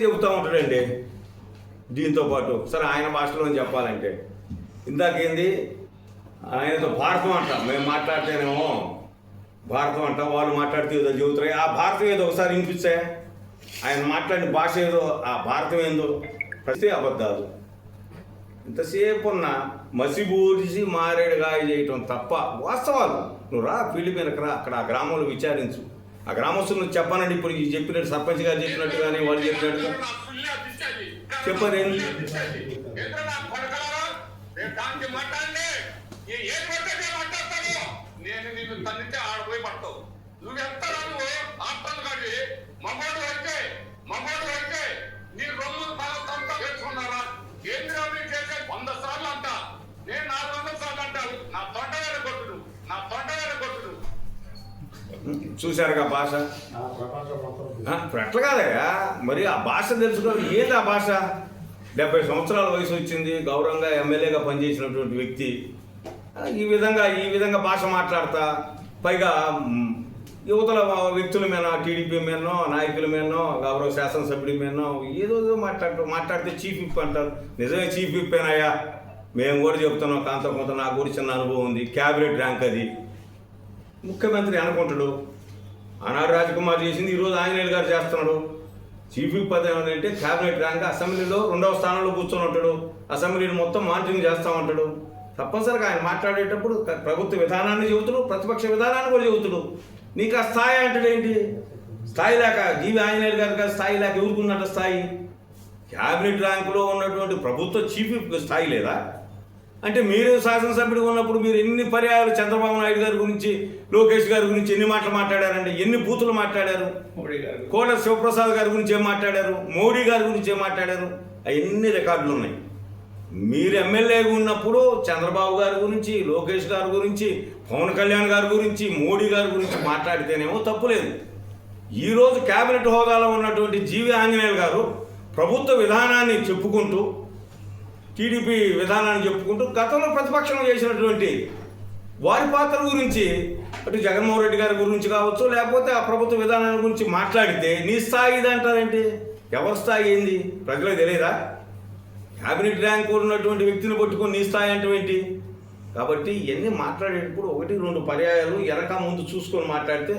చెబుతూ ఉంటాడండి దీంతో పాటు సరే ఆయన భాషలో చెప్పాలంటే. ఇందాకేంది? ఆయనతో భారతం అంట మేము మాట్లాడితేనేమో భారతం అంట వాళ్ళు మాట్లాడితే ఏదో చెబుతారు ఆ భారతం ఏదో ఒకసారి వినిపిస్తే ఆయన మాట్లాడిన భాష ఏదో ఆ భారతం ఏందో ప్రతి అబద్ధాలు. ఇంతసేపు ఉన్న మసిబూడిసి మారేడుగా చేయటం తప్ప వాస్తవాలు. నువ్వు రా ఫీల్డ్ మీదకి రా అక్కడ ఆ గ్రామంలో విచారించు. ఆ గ్రామస్తులు చెప్పానండి. ఇప్పుడు చెప్పినట్టు సర్పంచ్ గారు చెప్పినట్టు కానీ వాళ్ళు చెప్పినట్టుగా చెప్పరు చూశారుగా భాష? ఎట్లా కాదయ్యా. మరి ఆ భాష తెలుసుకోవాలి ఏంటి ఆ భాష? డెబ్బై సంవత్సరాల వయసు వచ్చింది గౌరవంగా ఎమ్మెల్యేగా పనిచేసినటువంటి వ్యక్తి. ఈ విధంగా ఈ విధంగా భాష మాట్లాడతా. పైగా యువతల వ్యక్తుల మీద టీడీపీ మీదనో నాయకుల మీదనో గౌరవ శాసనసభ్యుడి మీదనో ఏదో ఏదో మాట్లాడుతూ మాట్లాడితే చీఫ్ విప్ అంటారు. నిజమే చీఫ్ విప్ ఏనాయా మేము కూడా చెప్తున్నాం కాంత కొంత నాకు కూడా చిన్న అనుభవం ఉంది. క్యాబినెట్ ర్యాంక్ అది. ముఖ్యమంత్రి అనుకుంటాడు. ఆనాడు రాజకుమార్ చేసింది ఈరోజు ఆంజనేయులు గారు చేస్తున్నాడు. చీఫ్ పదవి ఏంటంటే క్యాబినెట్ ర్యాంక్ అసెంబ్లీలో రెండవ స్థానంలో కూర్చొని ఉంటాడు. అసెంబ్లీని మొత్తం మానిటరింగ్ చేస్తూ ఉంటాడు తప్పనిసరిగా ఆయన మాట్లాడేటప్పుడు ప్రభుత్వ విధానాన్ని చెబుతాడు ప్రతిపక్ష విధానాన్ని కూడా చెబుతాడు. నీకు ఆ స్థాయి అంటే ఏంటి? స్థాయి లేక జీవి ఆంజనేయులు గారికి స్థాయి లేక ఎవరుకున్నట్టు స్థాయి? క్యాబినెట్ ర్యాంకులో ఉన్నటువంటి ప్రభుత్వ చీఫ్ స్థాయి లేదా? అంటే మీరు శాసనసభ్యుడు ఉన్నప్పుడు మీరు ఎన్ని పర్యాయాలు చంద్రబాబు నాయుడు గారి గురించి లోకేష్ గారి గురించి ఎన్ని మాటలు మాట్లాడారండి? ఎన్ని బూతులు మాట్లాడారు? మోడీ గారు కోట శివప్రసాద్ గారి గురించి ఏం మాట్లాడారు? మోడీ గారి గురించి ఏం మాట్లాడారు? అవన్నీ రికార్డులు ఉన్నాయి. మీరు ఎమ్మెల్యేగా ఉన్నప్పుడు చంద్రబాబు గారి గురించి లోకేష్ గారి గురించి పవన్ కళ్యాణ్ గారి గురించి మోడీ గారి గురించి మాట్లాడితేనేమో తప్పులేదు ఈరోజు కేబినెట్ హోదాలో ఉన్నటువంటి జీవి ఆంజనేయులు గారు ప్రభుత్వ విధానాన్ని చెప్పుకుంటూ టీడీపీ విధానాన్ని చెప్పుకుంటూ గతంలో ప్రతిపక్షంలో చేసినటువంటి వారి పాత్ర గురించి అటు జగన్మోహన్ రెడ్డి గారి గురించి కావచ్చు లేకపోతే ఆ ప్రభుత్వ విధానాల గురించి మాట్లాడితే నీ స్థాయి ఇది అంటారేంటి ఎవరి స్థాయి ఏంది? ప్రజలకు తెలియదా క్యాబినెట్ ర్యాంక్ ఉన్నటువంటి వ్యక్తిని పట్టుకొని నీ స్థాయి అంటే ఏంటి? కాబట్టి ఇవన్నీ మాట్లాడేటప్పుడు ఒకటి రెండు పర్యాయాలు ఎనక ముందు చూసుకొని మాట్లాడితే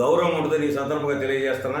గౌరవం ఉంటుందని ఈ సందర్భంగా తెలియజేస్తున్నా.